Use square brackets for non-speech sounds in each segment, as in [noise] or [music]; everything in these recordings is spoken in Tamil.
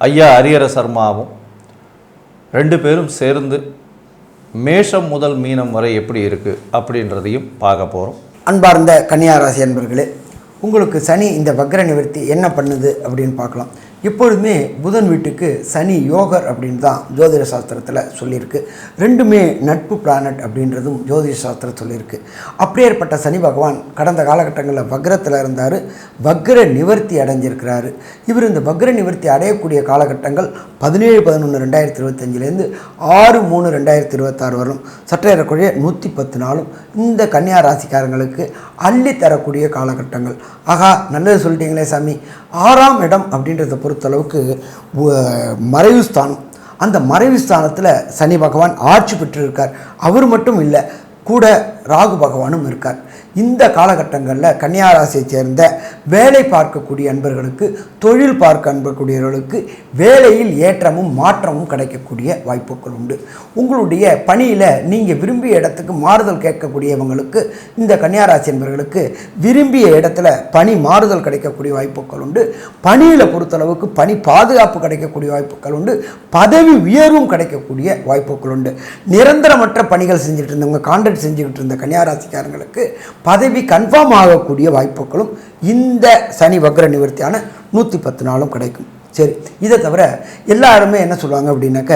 ஐயா ஹரிஹர சர்மாவும் ரெண்டு பேரும் சேர்ந்து மேஷம் முதல் மீனம் வரை எப்படி இருக்குது அப்படின்றதையும் பார்க்க போகிறோம் அன்பார்ந்த கன்னியாராசி அன்பர்களே உங்களுக்கு சனி இந்த வக்ர நிவர்த்தி என்ன பண்ணுது அப்படின்னு பார்க்கலாம். எப்பொழுதுமே புதன் வீட்டுக்கு சனி யோகர் அப்படின்னு தான் ஜோதிட சாஸ்திரத்தில் சொல்லியிருக்கு. ரெண்டுமே நட்பு பிளானட் அப்படின்றதும் ஜோதிட சாஸ்திரம் சொல்லியிருக்கு. அப்படியேற்பட்ட சனி பகவான் கடந்த காலகட்டங்களில் வக்ரத்தில் இருந்தார். வக்ர நிவர்த்தி அடைஞ்சிருக்கிறாரு. இவர் இந்த வக்ர நிவர்த்தி அடையக்கூடிய காலகட்டங்கள் பதினேழு பதினொன்று ரெண்டாயிரத்தி இருபத்தஞ்சிலேருந்து ஆறு மூணு ரெண்டாயிரத்தி இருபத்தாறு வரும். சற்றேறக்குறைய நூற்றி பத்து நாளும் இந்த கன்னியா ராசிக்காரங்களுக்கு அள்ளி தரக்கூடிய காலகட்டங்கள். ஆகா நல்லது சொல்லிட்டீங்களே சாமி. ஆறாம் இடம் அப்படின்றத பொறுத்தளவுக்கு மறைவு ஸ்தானம். அந்த மறைவு ஸ்தானத்தில் சனி பகவான் ஆட்சி பெற்றிருக்கார். அவர் மட்டும் இல்லை கூட ராகு பகவானும் இருக்கார். இந்த காலகட்டங்களில் கன்னியாராசியைச் சேர்ந்த வேலை பார்க்கக்கூடிய அன்பர்களுக்கு தொழில் பார்க்க அன்பக்கூடியவர்களுக்கு வேலையில் ஏற்றமும் மாற்றமும் கிடைக்கக்கூடிய வாய்ப்புகள் உண்டு. உங்களுடைய பணியில் நீங்கள் விரும்பிய இடத்துக்கு மாறுதல் கேட்கக்கூடியவங்களுக்கு இந்த கன்னியாராசி அன்பர்களுக்கு விரும்பிய இடத்துல பணி மாறுதல் கிடைக்கக்கூடிய வாய்ப்புகள் உண்டு. பணியில் பொறுத்தளவுக்கு பணி பாதுகாப்பு கிடைக்கக்கூடிய வாய்ப்புகள் உண்டு. பதவி உயர்வும் கிடைக்கக்கூடிய வாய்ப்புகள் உண்டு. நிரந்தரமற்ற பணிகள் செஞ்சுட்டு இருந்தவங்க கான்ட்ராக்ட் செஞ்சுக்கிட்டு இருந்த கன்னியாராசிக்காரங்களுக்கு பதவி கன்ஃபார்ம் ஆகக்கூடிய வாய்ப்புகளும் இந்த சனி வக்ர நிவர்த்தியான நூற்றி பத்து நாளும் கிடைக்கும். சரி இதை தவிர எல்லாருமே என்ன சொல்லுவாங்க அப்படின்னாக்க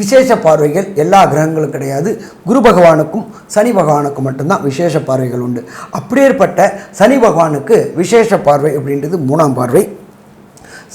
விசேஷ பார்வைகள் எல்லா கிரகங்களும் கிடையாது. குரு பகவானுக்கும் சனி பகவானுக்கும் மட்டும்தான் விசேஷ பார்வைகள் உண்டு. அப்படியேற்பட்ட சனி பகவானுக்கு விசேஷ பார்வை அப்படின்றது மூணாம் பார்வை.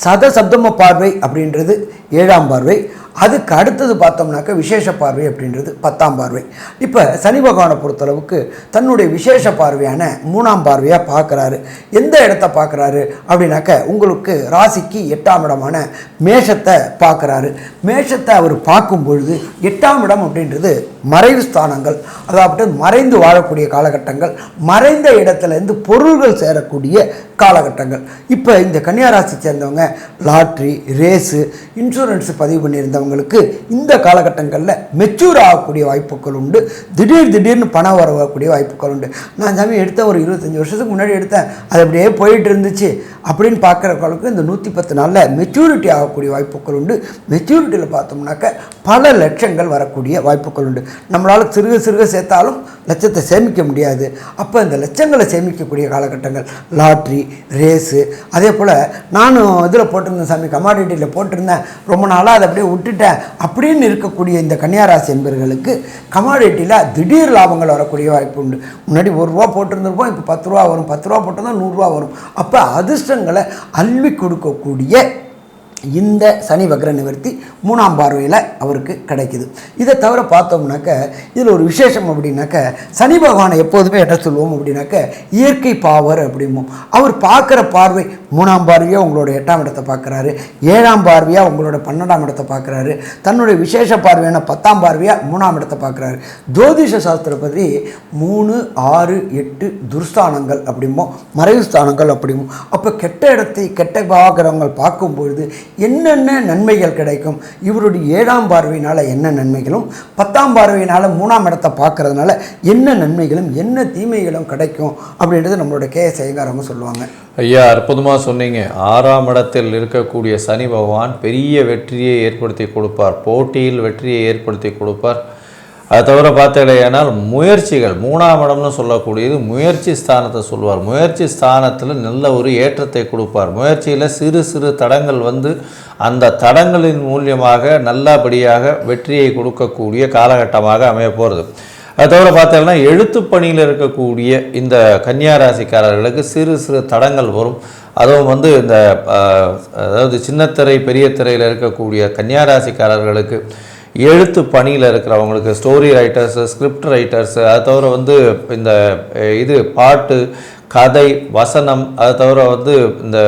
சத சப்தம பார்வை அப்படின்றது ஏழாம் பார்வை. அதுக்கு அடுத்தது பார்த்தோம்னாக்க விசேஷ பார்வை அப்படின்றது பத்தாம் பார்வை. இப்போ சனி பகவானை பொறுத்தளவுக்கு தன்னுடைய விசேஷ பார்வையான மூணாம் பார்வையாக பார்க்குறாரு. எந்த இடத்த பார்க்குறாரு அப்படின்னாக்க உங்களுக்கு ராசிக்கு எட்டாம் இடமான மேஷத்தை பார்க்குறாரு. மேஷத்தை அவர் பார்க்கும் பொழுது எட்டாம் இடம் அப்படின்றது மறைவு ஸ்தானங்கள் அதாவது மறைந்து வாழக்கூடிய காலகட்டங்கள் மறைந்த இடத்துலேருந்து பொருள்கள் சேரக்கூடிய காலகட்டங்கள். இப்போ இந்த கன்னியாராசி சேர்ந்தவங்க லாட்ரி ரேஸு இன்சூரன்ஸ் பதிவு பண்ணியிருந்தவங்களுக்கு இந்த காலகட்டங்களில் மெச்சூர் ஆகக்கூடிய வாய்ப்புகள் உண்டு. திடீர் திடீர்னு பணம் வரக்கூடிய வாய்ப்புகள் உண்டு. நான் சாமி எடுத்த ஒரு இருபத்தஞ்சி வருஷத்துக்கு முன்னாடி எடுத்தேன். அது அப்படியே போயிட்டு இருந்துச்சு. அப்படின்னு பார்க்குறவங்களுக்கு இந்த நூற்றி பத்து நாளில் மெச்சூரிட்டி ஆகக்கூடிய வாய்ப்புகள் உண்டு. மெச்சூரிட்டியில் பார்த்தோம்னாக்க பல லட்சங்கள் வரக்கூடிய வாய்ப்புகள் உண்டு. நம்மளால் சிறுக சிறுக சேர்த்தாலும் லட்சத்தை சேமிக்க முடியாது. அப்போ இந்த லட்சங்களை சேமிக்கக்கூடிய காலகட்டங்கள் லாட்ரி ரேஸு. அதே போல் நானும் இதில் போட்டிருந்தேன் சாமி கமாடிட்டியில் போட்டிருந்தேன். ரொம்ப நாளாக அதை அப்படியே விட்டுட்டேன். அப்படின்னு இருக்கக்கூடிய இந்த கன்னியாராசி என்பர்களுக்கு கமாடிட்டியில் திடீர் லாபங்கள் வரக்கூடிய வாய்ப்பு உண்டு. முன்னாடி ஒரு ரூபா போட்டிருந்துருப்போம் இப்போ பத்து ரூபா வரும். பத்து ரூபா போட்டிருந்தா நூறுரூவா வரும். அப்போ அதிர்ஷ்டங்களை அள்ளி கொடுக்கக்கூடிய இந்த சனி வக்ர நிவர்த்தி மூணாம் பார்வையில் அவருக்கு கிடைக்குது. இதை தவிர பார்த்தோம்னாக்க இதில் ஒரு விசேஷம் அப்படின்னாக்க சனி பகவானை எப்போதுமே என்ன சொல்லுவோம் அப்படின்னாக்க இயற்கை பாவர் அப்படிம்போம். அவர் பார்க்குற பார்வை மூணாம் பார்வையாக உங்களோட எட்டாம் இடத்தை பார்க்குறாரு ஏழாம் பார்வையாக உங்களோட பன்னெண்டாம் இடத்தை பார்க்குறாரு தன்னுடைய விசேஷ பார்வையான பத்தாம் பார்வையாக மூணாம் இடத்தை பார்க்குறாரு. ஜோதிஷ சாஸ்திரப்பதி மூணு ஆறு எட்டு துர்ஸ்தானங்கள் அப்படிம்போம் மறைவு ஸ்தானங்கள் அப்படிம்போம். அப்போ கெட்ட இடத்தை கெட்ட பார்க்குறவங்க பார்க்கும்பொழுது என்னென்ன நன்மைகள் கிடைக்கும்? இவருடைய ஏழாம் பார்வையினால் என்ன நன்மைகளும் பத்தாம் பார்வையினால் மூணாம் இடத்தை பார்க்கறதுனால என்ன நன்மைகளும் என்ன தீமைகளும் கிடைக்கும் அப்படின்றது நம்மளோட கே எஸ் ஐயங்காரவங்க சொல்லுவாங்க. ஐயா அற்புதமாக சொன்னீங்க. ஆறாம் இடத்தில் இருக்கக்கூடிய சனி பகவான் பெரிய வெற்றியை ஏற்படுத்தி கொடுப்பார். போட்டியில் வெற்றியை ஏற்படுத்தி கொடுப்பார். அதை தவிர பார்த்தீங்கன்னா முயற்சிகள் மூணாம் இடம்னு சொல்லக்கூடியது முயற்சி ஸ்தானத்தை சொல்லுவார் முயற்சி ஸ்தானத்தில் நல்ல ஒரு ஏற்றத்தை கொடுப்பார். முயற்சியில் சிறு சிறு தடங்கள் வந்து அந்த தடங்களின் மூலியமாக நல்லபடியாக வெற்றியை கொடுக்கக்கூடிய காலகட்டமாக அமைய போகிறது அது தவிர பார்த்தீங்கன்னா எழுத்து பணியில் இருக்கக்கூடிய இந்த கன்னியா ராசிக்காரர்களுக்கு சிறு சிறு தடங்கள் வரும். அதுவும் வந்து இந்த அதாவது சின்னத்திரை பெரிய திரையில் இருக்கக்கூடிய கன்னியா ராசிக்காரர்களுக்கு எழுத்து பணியில் இருக்கிறவங்களுக்கு ஸ்டோரி ரைட்டர்ஸு ஸ்கிரிப்ட் ரைட்டர்ஸு அதை தவிர வந்து இந்த இது பாட்டு கதை வசனம் அதை தவிர வந்து இந்த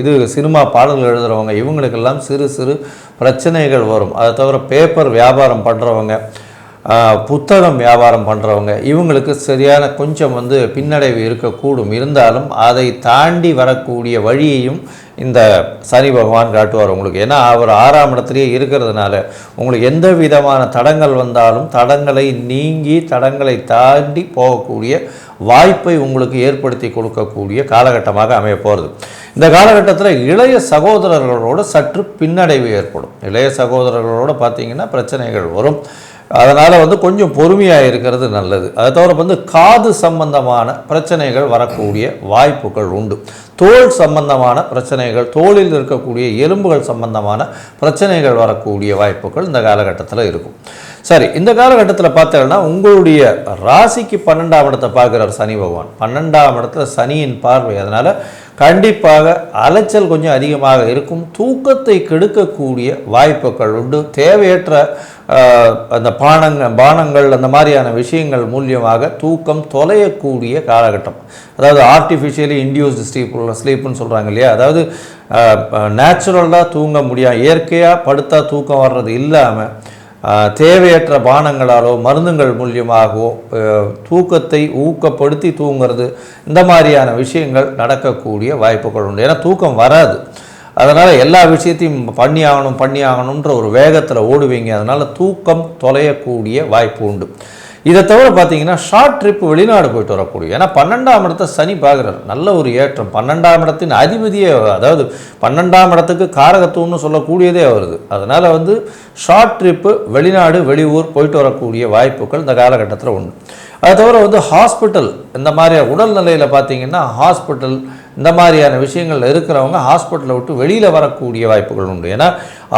இது சினிமா பாடல்கள் எழுதுகிறவங்க இவங்களுக்கெல்லாம் சிறு சிறு பிரச்சனைகள் வரும். அதை தவிர பேப்பர் வியாபாரம் பண்ணுறவங்க புத்தகம் வியாபாரம் பண்ணுறவங்க இவங்களுக்கு சரியான கொஞ்சம் வந்து பின்னடைவு இருக்கக்கூடும். இருந்தாலும் அதை தாண்டி வரக்கூடிய வழியையும் இந்த சனி பகவான் காட்டுவார் உங்களுக்கு. ஏன்னா அவர் ஆறாம் இடத்துலேயே இருக்கிறதுனால உங்களுக்கு எந்த விதமான தடங்கள் வந்தாலும் தடங்களை நீங்கி தடங்களை தாண்டி போகக்கூடிய வாய்ப்பை உங்களுக்கு ஏற்படுத்தி கொடுக்கக்கூடிய காலகட்டமாக அமைய போகிறது இந்த காலகட்டத்தில் இளைய சகோதரர்களோட சற்று பின்னடைவு ஏற்படும். இளைய சகோதரர்களோட பார்த்திங்கன்னா பிரச்சனைகள் வரும். அதனால் வந்து கொஞ்சம் பொறுமையாக இருக்கிறது நல்லது. அதை தவிர வந்து காது சம்பந்தமான பிரச்சனைகள் வரக்கூடிய வாய்ப்புகள் உண்டு. தோல் சம்பந்தமான பிரச்சனைகள் தோலில் இருக்கக்கூடிய எலும்புகள் சம்பந்தமான பிரச்சனைகள் வரக்கூடிய வாய்ப்புகள் இந்த காலகட்டத்தில் இருக்கும். சரி இந்த காலகட்டத்தில் பார்த்தீங்கன்னா உங்களுடைய ராசிக்கு பன்னெண்டாம் இடத்தை பார்க்குறார் சனி பகவான். பன்னெண்டாம் இடத்துல சனியின் பார்வை. அதனால் கண்டிப்பாக அலைச்சல் கொஞ்சம் அதிகமாக இருக்கும். தூக்கத்தை கெடுக்கக்கூடிய வாய்ப்புகள் உண்டு. தேவையற்ற அந்த பானங்கள் பானங்கள் அந்த மாதிரியான விஷயங்கள் மூலியமாக தூக்கம் தொலையக்கூடிய காலகட்டம். அதாவது ஆர்டிஃபிஷியலி இன்டியூஸ்டு ஸ்லீப் ஸ்லீப்னு சொல்கிறாங்க இல்லையா? அதாவது நேச்சுரலாக தூங்க முடியாது இயற்கையாக படுத்தா தூக்கம் வர்றது இல்லாமல் தேவையற்ற பானங்களாலோ மருந்துகள் மூலியமாகவோ தூக்கத்தை ஊக்கப்படுத்தி தூங்குறது இந்த மாதிரியான விஷயங்கள் நடக்கக்கூடிய வாய்ப்புகள் உண்டு. ஏன்னா தூக்கம் வராது. அதனால் எல்லா விஷயத்தையும் பண்ணி ஆகணும் பண்ணி ஆகணுன்ற ஒரு வேகத்தில் ஓடுவீங்க. அதனால் தூக்கம் தொலையக்கூடிய வாய்ப்பு உண்டு. இதை தவிர பார்த்தீங்கன்னா ஷார்ட் ட்ரிப் வெளிநாடு போயிட்டு வரக்கூடிய ஏன்னா பன்னெண்டாம் இடத்தை சனி பார்க்குறார். நல்ல ஒரு ஏற்றம். பன்னெண்டாம் இடத்தின் அதிபதியே அதாவது பன்னெண்டாம் இடத்துக்கு காரகத்துவம்னு சொல்லக்கூடியதே வருது அதனால் வந்து ஷார்ட் ட்ரிப்பு வெளிநாடு வெளியூர் போயிட்டு வரக்கூடிய வாய்ப்புகள் இந்த காலகட்டத்தில் உண்டு. அது தவிர வந்து ஹாஸ்பிட்டல் இந்த மாதிரி உடல்நிலையில் பார்த்தீங்கன்னா ஹாஸ்பிட்டல் இந்த மாதிரியான விஷயங்கள் இருக்கிறவங்க ஹாஸ்பிட்டலை விட்டு வெளியில் வரக்கூடிய வாய்ப்புகள் உண்டு. ஏன்னா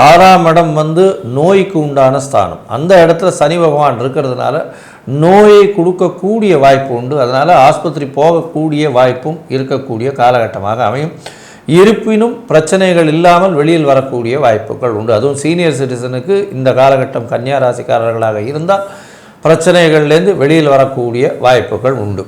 ஆறாம் இடம் வந்து நோய்க்கு உண்டான ஸ்தானம். அந்த இடத்துல சனி பகவான் இருக்கிறதுனால நோயை கொடுக்கக்கூடிய வாய்ப்பு உண்டு. அதனால் ஆஸ்பத்திரி போகக்கூடிய வாய்ப்பும் இருக்கக்கூடிய காலகட்டமாக அமையும். இருப்பினும் பிரச்சனைகள் இல்லாமல் வெளியில் வரக்கூடிய வாய்ப்புகள் உண்டு. அதுவும் சீனியர் சிட்டிசனுக்கு இந்த காலகட்டம் கன்னியா ராசிக்காரர்களாக இருந்தால் பிரச்சனைகள்லேருந்து வெளியில் வரக்கூடிய வாய்ப்புகள் உண்டு.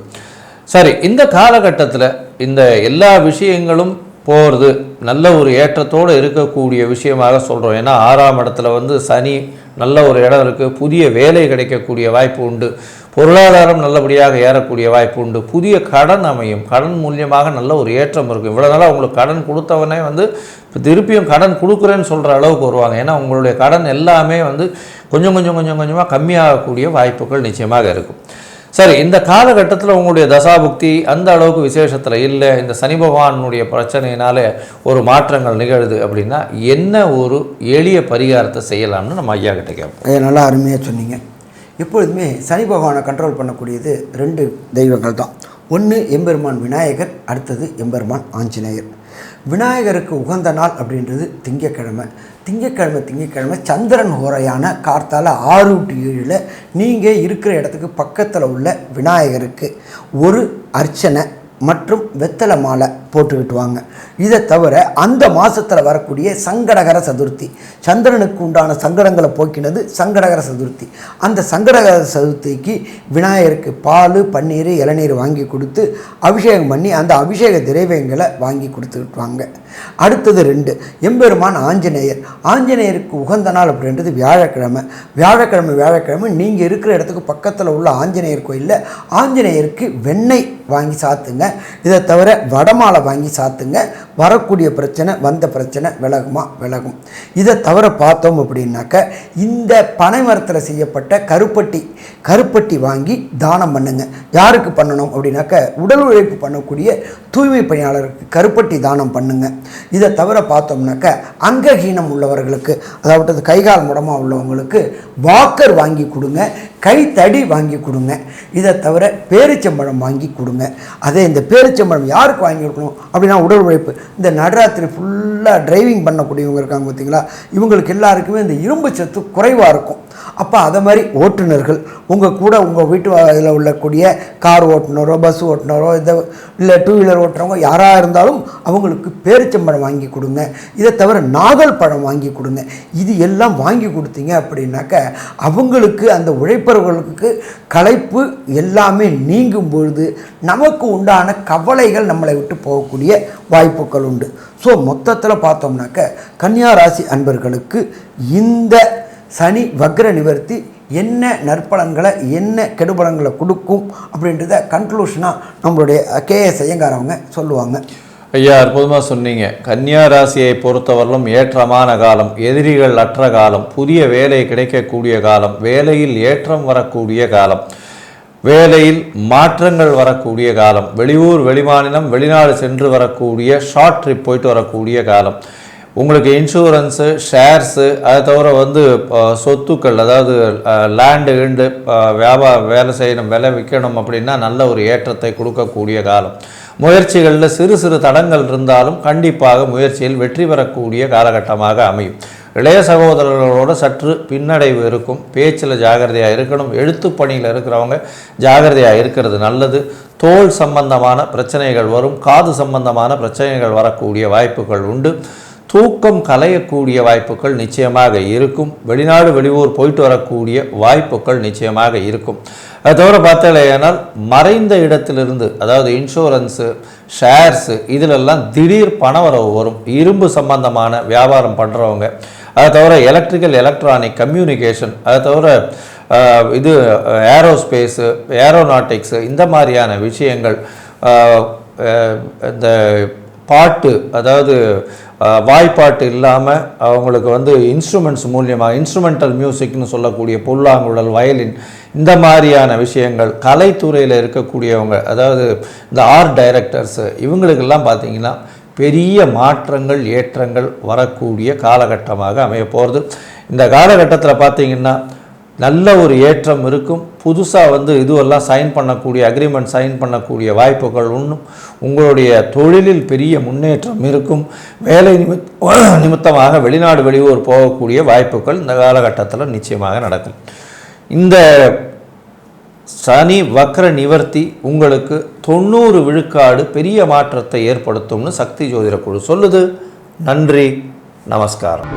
சரி இந்த காலகட்டத்தில் இந்த எல்லா விஷயங்களும் போகிறது நல்ல ஒரு ஏற்றத்தோடு இருக்கக்கூடிய விஷயமாக சொல்கிறோம் ஏன்னா ஆறாம் இடத்துல வந்து சனி நல்ல ஒரு இடம் இருக்குது புதிய வேலை கிடைக்கக்கூடிய வாய்ப்பு உண்டு பொருளாதாரம் நல்லபடியாக ஏறக்கூடிய வாய்ப்பு உண்டு புதிய கடன் அமையும் கடன் மூலியமாக நல்ல ஒரு ஏற்றம் இருக்கும். இவ்வளோ நாளாக உங்களுக்கு கடன் கொடுத்தவனே வந்து இப்போ திருப்பியும் கடன் கொடுக்குறேன்னு சொல்கிற அளவுக்கு வருவாங்க. ஏன்னா உங்களுடைய கடன் எல்லாமே வந்து கொஞ்சம் கொஞ்சம் கொஞ்சம் கொஞ்சமாக கம்மியாகக்கூடிய வாய்ப்புகள் நிச்சயமாக இருக்கும். சரி இந்த காலகட்டத்தில் உங்களுடைய தசாபுக்தி அந்த அளவுக்கு விசேஷத்தில் இல்லை இந்த சனி பகவானுடைய பிரச்சனையினால ஒரு மாற்றங்கள் நிகழுது அப்படின்னா என்ன ஒரு எளிய பரிகாரத்தை செய்யலாம்னு நம்ம ஐயா கிட்ட கேட்போம். ஐயா நல்லா அருமையாக சொன்னீங்க. எப்பொழுதுமே சனி பகவானை கண்ட்ரோல் பண்ணக்கூடியது ரெண்டு தெய்வங்கள் தான். ஒன்று எம்பெருமான் விநாயகர் அடுத்தது எம்பெருமான் ஆஞ்சநேயர். விநாயகருக்கு உகந்த நாள் அப்படின்றது திங்கக்கிழமை திங்கக்கிழமை திங்கக்கிழமை சந்திரன் ஹோரையான கார்த்தால ஆறு டு ஏழில் நீங்கள் இருக்கிற இடத்துக்கு பக்கத்தில் உள்ள விநாயகருக்கு ஒரு அர்ச்சனை மற்றும் வெத்தலை மாலை போட்டுக்கிட்டு வாங்க இதை தவிர அந்த மாதத்தில் வரக்கூடிய சங்கடகர சதுர்த்தி சந்திரனுக்கு உண்டான சங்கடங்களை போக்கினது சங்கடகர சதுர்த்தி. அந்த சங்கடகர சதுர்த்திக்கு விநாயகருக்கு பால் பன்னீர் இளநீர் வாங்கி கொடுத்து அபிஷேகம் பண்ணி அந்த அபிஷேக திரைவியங்களை வாங்கி கொடுத்துக்கிட்டுவாங்க அடுத்தது ரெண்டு எம்பெருமான் ஆஞ்சநேயர். ஆஞ்சநேயருக்கு உகந்த நாள் அப்படின்றது வியாழக்கிழமை. வியாழக்கிழமை வியாழக்கிழமை நீங்கள் இருக்கிற இடத்துக்கு பக்கத்தில் உள்ள ஆஞ்சநேயர் கோயிலில் ஆஞ்சநேயருக்கு வெண்ணெய் வாங்கி சாத்துங்க. இதை தவிர வடமாலை வாங்கி சாத்துங்க. வரக்கூடிய பிரச்சனை வந்த பிரச்சனை விலகுமா? விலகும். இதை தவிர பார்த்தோம் அப்படின்னாக்க இந்த பனை மரத்தில் செய்யப்பட்ட கருப்பட்டி கருப்பட்டி வாங்கி தானம் பண்ணுங்க. யாருக்கு பண்ணணும் அப்படின்னாக்க உடல் உழைப்பு பண்ணக்கூடிய தூய்மை பணியாளருக்கு கருப்பட்டி தானம் பண்ணுங்க. இதை தவிர பார்த்தோம்னாக்க அங்கஹீனம் உள்ளவர்களுக்கு அதாவது கைகால் முடமாக உள்ளவங்களுக்கு வாக்கர் வாங்கி கொடுங்க கைத்தடி வாங்கி கொடுங்க. இதை தவிர பேரிச்சம்பழம் வாங்கி கொடுங்க. அதே இந்த பேரிச்சம்பழம் யாருக்கு வாங்கி கொடுக்கணும் அப்படின்னா உடல் உழைப்பு. இந்த நடராத்திரி ஃபுல்லாக டிரைவிங் பண்ணக்கூடியவங்க இருக்காங்க பார்த்தீங்களா? இவங்களுக்கு எல்லாருக்குமே இந்த இரும்பு சத்து குறைவாக இருக்கும். அப்போ அதை மாதிரி ஓட்டுநர்கள் உங்கள் கூட உங்கள் வீட்டு இதில் உள்ளக்கூடிய கார் ஓட்டுநரோ பஸ் ஓட்டுநரோ இதை இல்லை டூ வீலர் ஓட்டுறவங்க யாராக இருந்தாலும் அவங்களுக்கு பேரிச்சம்பழம் வாங்கி கொடுங்க. இதை தவிர நாகல் பழம் வாங்கி கொடுங்க. இது எல்லாம் வாங்கி கொடுத்தீங்க அப்படின்னாக்க அவங்களுக்கு அந்த உழைப்பவர்களுக்கு களைப்பு எல்லாமே நீங்கும் பொழுது நமக்கு உண்டான கவலைகள் நம்மளை விட்டு போகக்கூடிய வாய்ப்புகள் உண்டு. ஸோ மொத்தத்தில் பார்த்தோம்னாக்க கன்னியா ராசி அன்பர்களுக்கு இந்த சனி வக்ர நிவர்த்தி என்ன நற்பலன்களை என்ன கெடுபலன்களை கொடுக்கும் அப்படின்றத கன்க்ளூஷனாக நம்மளுடைய கேஎஸ் ஐயங்காரவங்க சொல்லுவாங்க. ஐயா அற்புதமாக சொன்னீங்க. கன்னியா ராசியை பொறுத்தவரையிலும் ஏற்றமான காலம் எதிரிகள் அற்ற காலம் புதிய வேலை கிடைக்கக்கூடிய காலம் வேலையில் ஏற்றம் வரக்கூடிய காலம். வேலையில் மாற்றங்கள் வரக்கூடிய காலம் வெளியூர் வெளிமாநிலம் வெளிநாடு சென்று வரக்கூடிய ஷார்ட் ட்ரிப் போயிட்டு வரக்கூடிய காலம். உங்களுக்கு இன்சூரன்ஸு ஷேர்ஸு அதை தவிர வந்து சொத்துக்கள் அதாவது லேண்டு கிண்டு வியாபாரம் வேலை செய்யணும் விலை விற்கணும் அப்படின்னா நல்ல ஒரு ஏற்றத்தை கொடுக்கக்கூடிய காலம். முயற்சிகளில் சிறு சிறு தடங்கள் இருந்தாலும் கண்டிப்பாக முயற்சியில் வெற்றி பெறக்கூடிய காலகட்டமாக அமையும். இளைய சகோதரர்களோட சற்று பின்னடைவு இருக்கும். பேச்சில் ஜாகிரதையாக இருக்கணும். எழுத்து பணியில் இருக்கிறவங்க ஜாகிரதையாக இருக்கிறது நல்லது. தோல் சம்பந்தமான பிரச்சனைகள் வரும். காது சம்பந்தமான பிரச்சனைகள் வரக்கூடிய வாய்ப்புகள் உண்டு. தூக்கம் கலையக்கூடிய வாய்ப்புகள் நிச்சயமாக இருக்கும். வெளிநாடு வெளியூர் போயிட்டு வரக்கூடிய வாய்ப்புகள் நிச்சயமாக இருக்கும். அது தவிர பார்த்தாலேயானால் மறைந்த இடத்திலிருந்து அதாவது இன்சூரன்ஸு ஷேர்ஸு இதிலெல்லாம் திடீர் பணவரவு வரும். இரும்பு சம்பந்தமான வியாபாரம் பண்ணுறவங்க அதை தவிர எலக்ட்ரிக்கல் எலக்ட்ரானிக் கம்யூனிகேஷன் அதை தவிர இது ஏரோஸ்பேஸு ஏரோநாட்டிக்ஸு இந்த மாதிரியான விஷயங்கள் இந்த பாட்டு அதாவது வாய்ப்பாட்டு இல்லாமல் அவங்களுக்கு வந்து இன்ஸ்ட்ருமெண்ட்ஸ் மூலியமாக இன்ஸ்ட்ருமெண்டல் மியூசிக்னு சொல்லக்கூடிய புல்லாங்குழல் வயலின் இந்த மாதிரியான விஷயங்கள் கலைத்துறையில் இருக்கக்கூடியவங்க அதாவது இந்த ஆர்ட் டைரக்டர்ஸு இவங்களுக்கெல்லாம் பார்த்தீங்கன்னா பெரிய மாற்றங்கள் ஏற்றங்கள் வரக்கூடிய காலகட்டமாக அமைய போகிறது இந்த காலகட்டத்தில் பார்த்தீங்கன்னா நல்ல ஒரு ஏற்றம் இருக்கும். புதுசாக வந்து இதுவெல்லாம் சைன் பண்ணக்கூடிய அக்ரிமெண்ட் சைன் பண்ணக்கூடிய வாய்ப்புகள் ஒன்றும் உங்களுடைய தொழிலில் பெரிய முன்னேற்றம் இருக்கும். வேலை நிமித் [clears throat] நிமித்தமாக வெளிநாடு வெளியூர் போகக்கூடிய வாய்ப்புகள் இந்த காலகட்டத்தில் நிச்சயமாக நடக்கும். இந்த சனி வக்ர நிவர்த்தி உங்களுக்கு தொண்ணூறு விழுக்காடு பெரிய மாற்றத்தை ஏற்படுத்தும்னு சக்தி ஜோதிட குழு சொல்லுது. நன்றி நமஸ்காரம்.